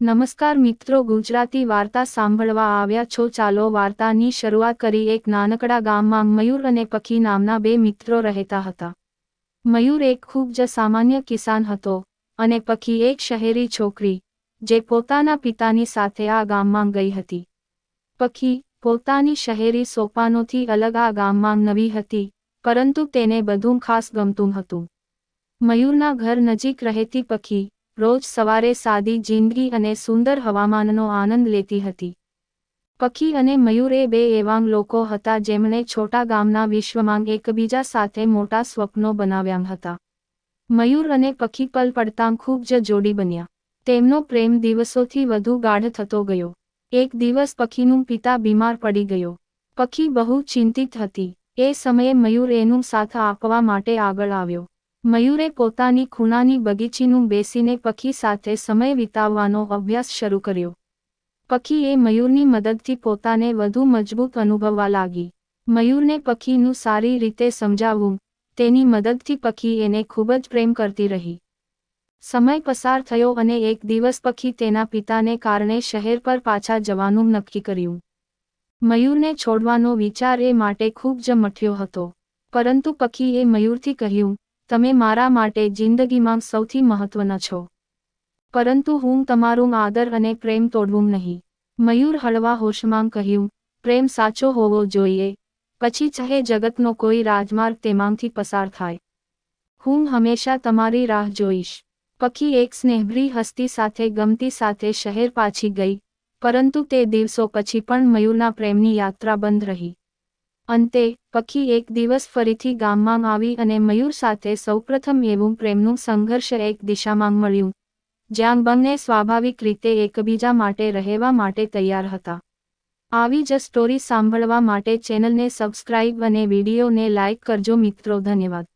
નમસ્કાર મિત્રો, ગુજરાતી વાર્તા સાંભળવા આવ્યા છો. ચાલો વાર્તાની શરૂઆત કરી. એક નાનકડા ગામમાં મયુર અને પખી નામના બે મિત્રો રહેતા હતા. મયુર એક ખૂબ જ સામાન્ય કિસાન હતો અને પખી એક શહેરી છોકરી, જે પોતાના પિતાની સાથે આ ગામમાં ગઈ હતી. પખી પોતાની શહેરી સોપાનોથી અલગ આ ગામમાં નવી હતી, પરંતુ તેને બધું ખાસ ગમતું હતું. મયુરના ઘર નજીક રહેતી પખી રોજ સવારે સાદી જિંદગી અને સુંદર હવામાનનો આનંદ લેતી હતી. પખી અને મયુર એ બે એવાંગ લોકો હતા જેમણે છોટા ગામના વિશ્વમાં એકબીજા સાથે મોટા સ્વપ્નો બનાવ્યા હતા. મયુર અને પખી પલ પડતાં ખૂબ જ જોડી બન્યા. તેમનો પ્રેમ દિવસોથી વધુ ગાઢ થતો ગયો. એક દિવસ પખીનું પિતા બીમાર પડી ગયો. પખી બહુ ચિંતિત હતી. એ સમયે મયુર એનું સાથ આપવા માટે આગળ આવ્યો. મયુરે પોતાની ખૂણાની બગીચીનું બેસીને પખી સાથે સમય વિતાવવાનો અભ્યાસ શરૂ કર્યો. પખીએ મયુરની મદદથી પોતાને વધુ મજબૂત અનુભવવા લાગી. મયુરને પખીનું સારી રીતે સમજાવવું, તેની મદદથી પખી એને ખૂબ જ પ્રેમ કરતી રહી. સમય પસાર થયો અને એક દિવસ પખી તેના પિતાને કારણે શહેર પર પાછા જવાનું નક્કી કર્યું. મયુરને છોડવાનો વિચાર એ માટે ખૂબ જ મઠ્યો હતો. પરંતુ પખીએ મયુરથી કહ્યું તમે મારા માટે જિંદગીમાં સૌથી મહત્વના છો. પરંતુ હું તમારું આદર અને પ્રેમ તોડવું નહીં. મયુર હળવા હોશમાં કહ્યું, પ્રેમ સાચો હોવો જોઈએ. પછી ચહે જગતનો કોઈ રાજમાર્ગ તેમાંથી પસાર થાય. હું હંમેશા તમારી રાહ જોઈશ. પખી એક સ્નેહભરી હસ્તી સાથે ગમતી સાથે શહેર પાછી ગઈ, પરંતુ તે દિવસો પછી પણ મયુરના પ્રેમની યાત્રા બંધ રહી. અંતે, પખી એક દિવસ ફરીથી ગામમાં આવી અને મયુર સાથે સૌપ્રથમ એવું પ્રેમનું સંઘર્ષ એક દિશામાં મળ્યું, જ્યાં બંને સ્વાભાવિક રીતે એકબીજા માટે રહેવા માટે તૈયાર હતા. આવી જ સ્ટોરી સાંભળવા માટે ચેનલને સબસ્ક્રાઇબ અને વિડીયોને લાઇક કરજો મિત્રો, ધન્યવાદ.